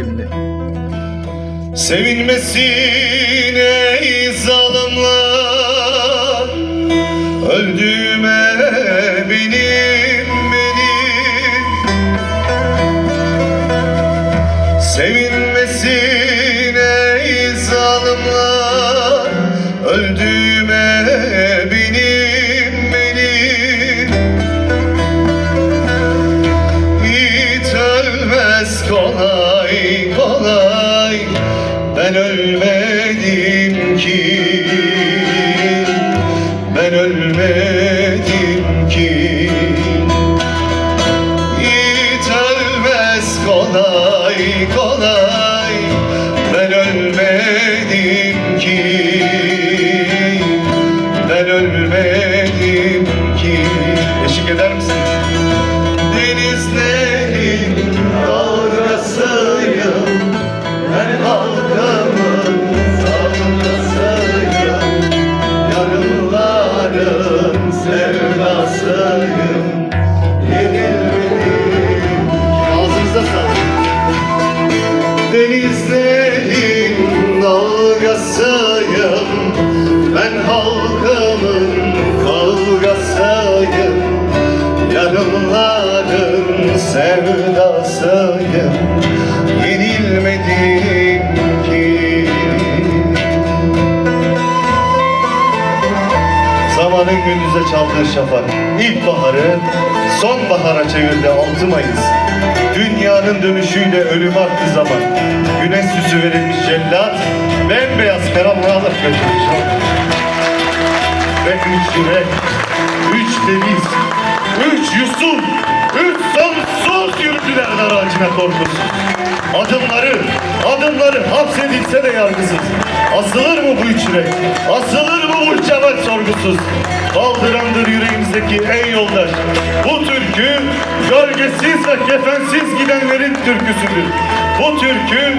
takibinde. Sevinmesin ey zalimler. Öldüğüme benim benim. Sevinmesin ey zalimler. Öldüğüme benim benim. Hiç ölmez kolay kolay Ben ölmedim ki. Ben ölmedim ki. Hiç ölmez kolay kolay Ben ölmedim ki. Ben ölmedim ki. Eşlik eder misiniz? Yarınların sevdasıyım. Yenilmedim ki. Zamanın gündüze çaldığı şafak İlkbaharı sonbahara çevirdi 6 Mayıs. Dünyanın dönüşüyle ölüm aktı zaman. Güneş süsü verilmiş cellat Bembeyaz karanlığa götürmüş Ve üç yürek Üç deniz yürüdüler dar ağacına korkusuz Adımları, adımları hapsedilse de yargısız. Asılır mı bu üç? Asılır mı bu cevap sorgusuz? Kaldırandır yüreğimizdeki ey yoldaş. Bu türkü gölgesiz ve kefensiz gidenlerin türküsüdür. Bu türkü